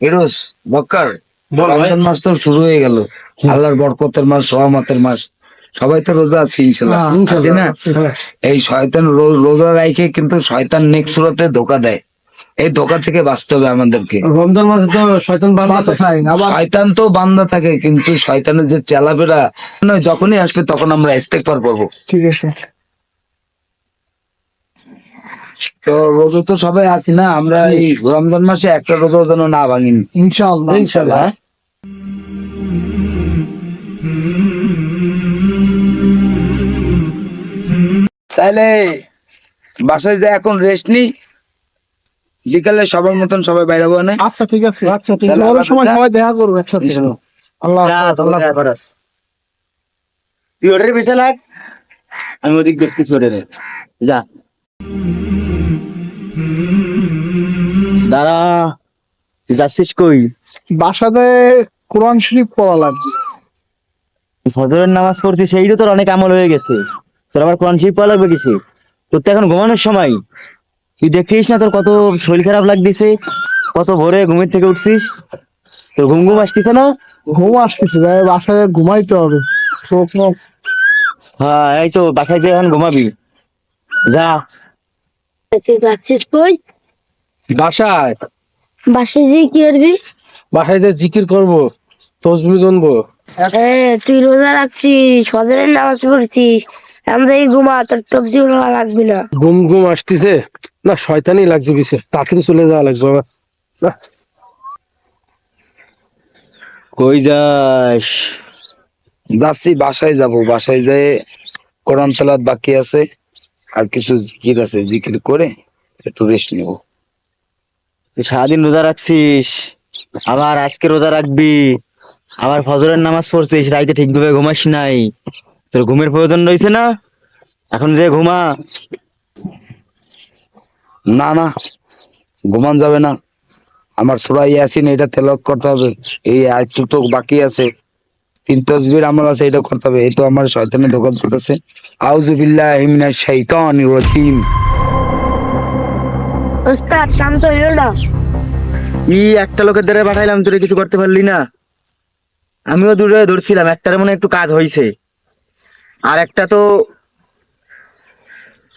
ফিরোজ বক্কর রমজান মাস তো শুরু হয়ে গেল। আল্লাহর বরকতের মাস সহমতের মাস। সবাই তো রোজা আছে ইনশাল্লাহ। হ্যাঁ, আছে না? এই শয়তান রোজা রাখে কিন্তু শয়তান নেক্সট সুরতে ধোকা দেয়। এই ধোকা থেকে বাঁচতে হবে আমাদেরকে। রমজান মাসে তো শয়তান বান্ধা থাকে। শয়তান তো বান্দা থাকে কিন্তু শয়তানের যে চেলাপেরা যখনই আসবে তখন আমরা ইস্তেকবার পাবো ঠিক আছে। তো রোজা তো সবাই আছি না আমরা এই রমজান মাসে একটা রোজা যেন না ভাঙিনি। ইনশাআল্লাহ ইনশাআল্লাহ। তাহলে বাসায় যায় এখন রেস্ট নি বিকালে সবার মতন সবাই বাইরাবো না? আচ্ছা ঠিক আছে। আচ্ছা ঠিক আছে। সময় সবাই দেখা করব একসাথে। আল্লাহ হাফেজ, আল্লাহ হাফেজ। তুই ওটার পিছনে লাগ আমি ওদিক দেখতেছি ওটার যা। দাঁড়া যাচ্ছিস কই? বাসাতে কোরআন শরীফ পড়া লাগবে। ফজরের নামাজ পড়ছিস সেই তো তোর অনেক আমল হয়ে গেছে। তোর আবার কোরআন শরীফ পড়া লাগবে কিছু তোর তো এখন ঘুমানোর সময়। তুই দেখছিস না তোর কত শরীর খারাপ লাগতেছে? কত ভোরে ঘুমের থেকে উঠছিস? তোর ঘুম ঘুম আসতেছে না? ঘুম আসতেছে যাই বাসায় ঘুমাইতে হবে। হ্যাঁ এই তো বাসায় যে এখন ঘুমাবি। যা। তুই যাচ্ছিস কই? বাসায়। বাসে যে কি করবি? বাসায় যে জিকির করব তসবি গুনবো। হ্যাঁ তুই রোজা রাখছিস নামাজ পড়ছিস আমি যাই ঘুমা তোর তবজি বলা লাগবে না। ঘুম ঘুম আসতেছে। না শয়তানি লাগছে বেশি তাড়াতাড়ি চলে যাওয়া লাগবে বাবা কই যাস? যাচ্ছি বাসায় যাব। বাসায় যেয়ে কোরআন তেলাত বাকি আছে। আর কিছু জিকির আছে জিকির করে একটু রেস্ট নিব। সারাদিন রোজা রাখছিস? আবার আজকে রোজা রাখবি? আবার ফজরের নামাজ পড়ছিস? রাইতে ঠিকভাবে ঘুমাস নাই? তোর ঘুমের প্রয়োজন রয়েছে না? এখন যে ঘুমা। না না ঘুমান যাবে না। আমার সুরাই ইয়াসিন এটা তেলত করতে হবে। এই একটু তো বাকি আছে। তিন তসবির আমল আছে এটা করতে হবে। এই তো আমার শয়তানের দোকান করতেছে। আউজুবিল্লাহ হিমিনাশ শাইতানির রাজিম। ওস্তাদ কাম তো হইল না। ই একটা লোকের দ্বারা পাঠাইলাম তুই কিছু করতে পারলি না। আমিও দূরে ধরছিলাম একটার মনে হয় একটু কাজ হয়েছে আর একটা তো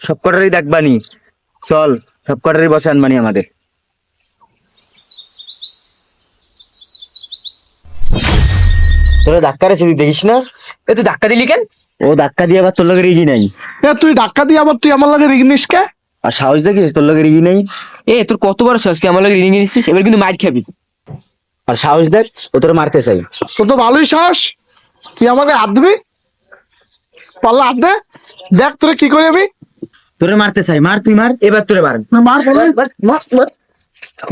সব কটারই দেখবানি। চল সব কটারই বসে আনবানি আমাদের। তোরা ধাক্কা রেছে দেখিস না? এ তুই ধাক্কা দিলি কেন? ও ধাক্কা দিয়ে আবার তোর লোকের রিগি নাই। এ তুই ধাক্কা দিয়ে আবার তুই আমার লাগে রিগনিস কে? আর সাহস দেখিস তোর লোকের রিগি নাই? এ তোর কত বড় সাহস তুই আমার লাগে রিং নিচ্ছিস এবার কিন্তু মার খাবি। আর সাহস দেখ ও তোর মারতে চাই। তোর তো ভালোই সাহস। তুই আমাকে হাত দিবি? পাল্লা হাত দে। দেখ তোরে কি করি আমি। তোরে মারতে চাই মার তুই মার। এবার তোরে মার। মার মার মার।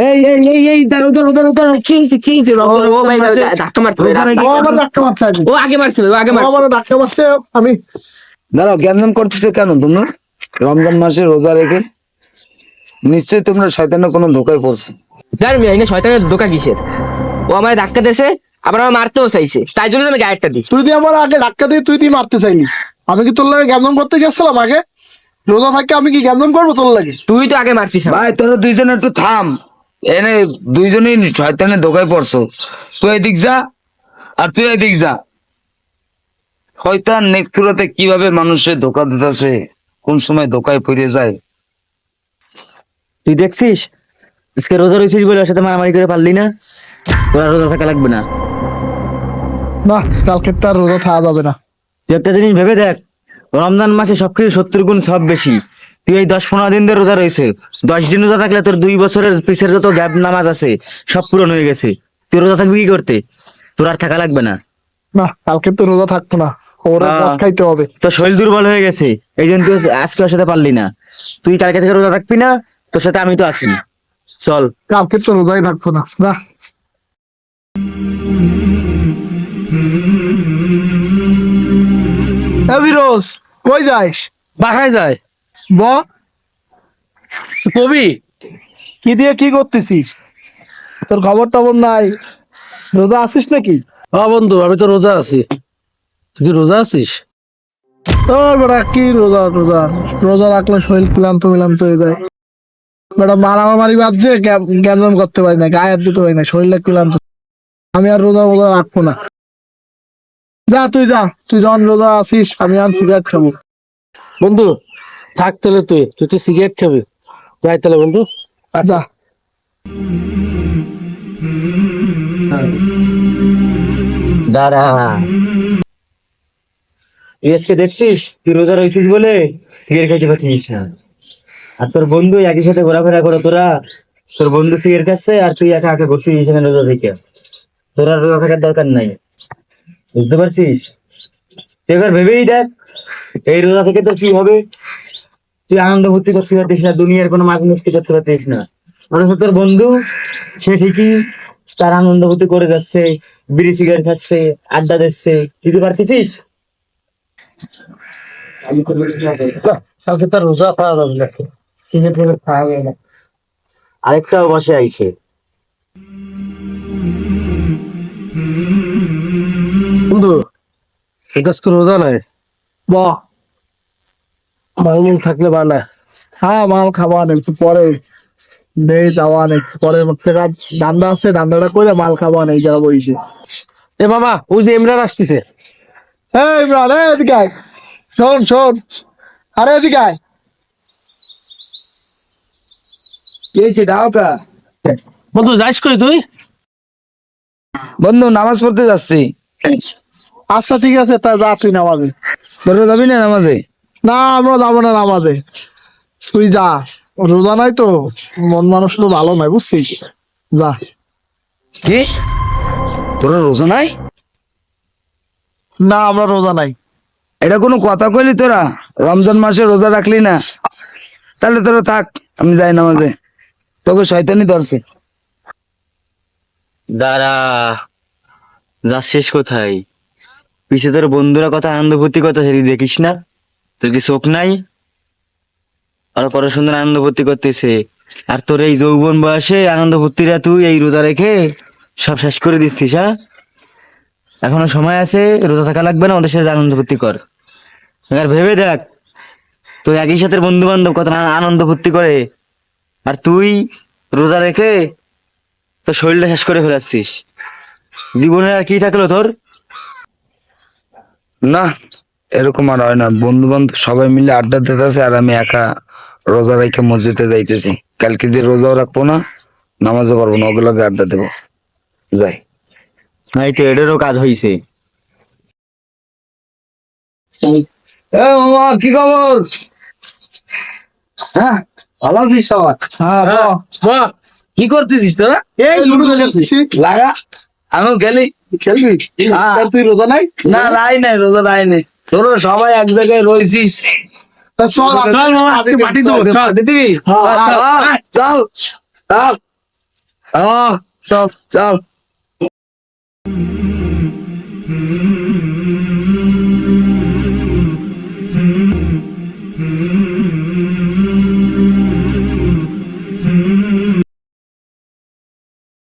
এই এই এই এই দাঁড়ো দাঁড়ো দাঁড়ো দাঁড়ো কি হয়েছে কি হয়েছে ও ভাই ধাক্কা মারছে ও আমার ধাক্কা আসবে ও আগে মারছে ও আগে ও মারছে। ধাক্কা মারছে আমি। দাঁড়াও জ্ঞান করতেছো কেন তোমরা? রমজান মাসে রোজা রেখে? নিশ্চয়ই তোমরা শয়তানের কোনো ধোকায় পড়ছো। জানি না শয়তানের দোকা কিসের? ও আমার ধাক্কা দিয়েছে আবার আমার মারতেও চাইছে। তাই জন্য আমি গায়েরটা দিই তুই দিয়ে আমার আগে ধাক্কা দিয়ে তুই দিয়ে মারতে চাইলি আমি কি তোর লাগে গ্যামদম করতে গেছিলাম আগে? রোজা থাকে আমি কি গ্যামদম করব তোর লাগে? তুই তো আগে মারছিস। ভাই তোরা দুইজনে একটু থাম। এনে দুইজনেই শয়তানের ধোকায় পড়ছো। তুই এদিক যা আর তুই এদিক যা। শয়তান নেক্সুরাতে কীভাবে মানুষের ধোকা দিতেছে কোন সময় ধোকায় পড়ে যায়। তুই দেখছিস? আজকে রোজা রয়েছিস বলে ওর সাথে মারামারি করে পারলি না? তোরা রোজা থাকা লাগবে না। না কালকে তার রোজা থাকা যাবে না। তুই একটা জিনিস ভেবে দেখ রমজান মাসে সবকিছু সত্তর গুণ সব বেশি। তুই এই দশ পনেরো দিন ধরে রোজা রয়েছে। দশ দিন রোজা থাকলে তোর দুই বছরের পিছের যত গ্যাপ নামাজ আছে সব পূরণ হয়ে গেছে। তুই রোজা থাকবি কি করতে? তোর আর থাকা লাগবে না। না কালকে তো রোজা থাকব না। ওরা খাইতে হবে। তোর শরীর দুর্বল হয়ে গেছে। এই জন্য তুই আজকে ওর সাথে পারলি না। তুই কালকে থেকে রোজা থাকবি না তোর সাথে আমি তো আছি। চল। কালকে তো রোজাই থাকব না। না। এ বিরোজ কই যাইস বাসায় যায়। ব। কবি? কি দিয়ে কি করতেছিস? তোর খবর টবর নাই। রোজা আছিস নাকি? হ্যাঁ বন্ধু আমি তো রোজা আছি। তুই কি রোজা আছিস? তোর বড়া কি রোজা রোজা? রোজা রাখলে শরীর ক্লান্ত মিলান্ত হয়ে যায়। বেটা মারামারি বাজছে গ্যামজাম করতে পারি না গায়ে হাত দিতে পারি না শরীরে ক্লান্ত। আমি আর রোজা মোজা রাখব না। যা তুই যা তুই যখন রোজা আসিস আমি আর সিগারেট খাব। বন্ধু থাক তাহলে তুই তুই তো সিগারেট খাবি। যাই তাহলে বন্ধু আচ্ছা দাঁড়া। আজকে দেখছিস? তুই রোজা রয়েছিস বলে সিগারেট খাইতে পারছিস না। আর তোর বন্ধু একই সাথে ঘোরাফেরা করো তোরা। তোর বন্ধু সিগারেট খাচ্ছে আর তুই একা একা ঘুরছিস এখানে রোজা থেকে। তোর আর রোজা থাকার দরকার নাই। বুঝতে পারছিস? তুই এবার ভেবেই দেখ এই রোজা থেকে তোর কি হবে? তুই আনন্দ ভর্তি করতে পারতিস না দুনিয়ার কোনো মাঝ মুক্তি করতে পারতিস না। অথচ তোর বন্ধু সে ঠিকই তার আনন্দ ভর্তি করে যাচ্ছে বিড়ি সিগারেট খাচ্ছে আড্ডা দিচ্ছে। তুই কি পারতেছিস তার রোজা খাওয়া যাবে না খাওয়া যাবে না? আরেকটাও বসে আইছে। বন্ধু আজকে রোজা নাই ব। মালমুল থাকলে বানা হ্যাঁ মাল খাব একটু পরে। নেই যাওয়া নেই পরে। দান্দা আছে দান্দাটা করে মাল খাব না এই জায়গা বইছে। এ বাবা ওই যে ইমরান আসতেছে। এই ইমরান এই এদিকে আয়। শোন শোন। আরে এদিকে আয়। কে সেটা ওকা বন্ধু যাইস কই তুই? বন্ধু নামাজ পড়তে যাচ্ছি। আচ্ছা ঠিক আছে তা যা তুই নামাজে। তোরা যাবি না নামাজে? না আমরা যাব না নামাজে। তুই যা রোজা নাই তো মন মানুষ তো ভালো নাই বুঝছিস? যা। কি? তোরা রোজা নাই? না আমরা রোজা নাই। এটা কোনো কথা কইলি তোরা? রমজান মাসে রোজা রাখলি না? তাহলে তোরা থাক আমি যাই নামাজে। তোকে শয়তানি ধরছে। দাঁড়া যা শেষ কোথায়? পিছে তোর বন্ধুরা কত আনন্দ ভর্তি কথা সেদিন দেখিস না। তোর কি চোখ নাই? আর কত সুন্দর আনন্দ ভর্তি করতেছে। আর তোর এই যৌবন বয়সে আনন্দ ভর্তিরা তুই এই রোজা রেখে সব শেষ করে দিচ্ছিস হ্যাঁ? এখনও সময় আছে, রোজা থাকা লাগবে না, ওদের সাথে আনন্দ ভর্তি কর। আর ভেবে দেখ তুই একই সাথে বন্ধু বান্ধব কত আনন্দ ভর্তি করে। আর তুই রোজা রেখে তোর শরীরটা শেষ করে ফেলাচ্ছিস জীবনে আর কি থাকল তোর? না এরকম আর হয় না। বন্ধু বান্ধব সবাই মিলে আড্ডা দিতেছে আর আমি একা রোজা রেখে মসজিদে যাইতেছি। কালকে দিয়ে রোজাও রাখব না নামাজও পারব না ওগুলোকে আড্ডা দেবো। যাই। এই তো এটারও কাজ হয়েছে এ মামা কি খবর? হ্যাঁ ভালো আছিস সবাই হ্যাঁ। কি করতেছিস তোরা? এই লুডো লাগা আমিও খেলি খেলবি হ্যাঁ। আর তুই রোজা নাই? না রাই নাই রোজা রাই নাই। তোর সবাই এক জায়গায় রয়েছিস। চল চল মামা আজকে পার্টি দেবো চল। দিবি? হ্যাঁ, চল চল চল। চল চল।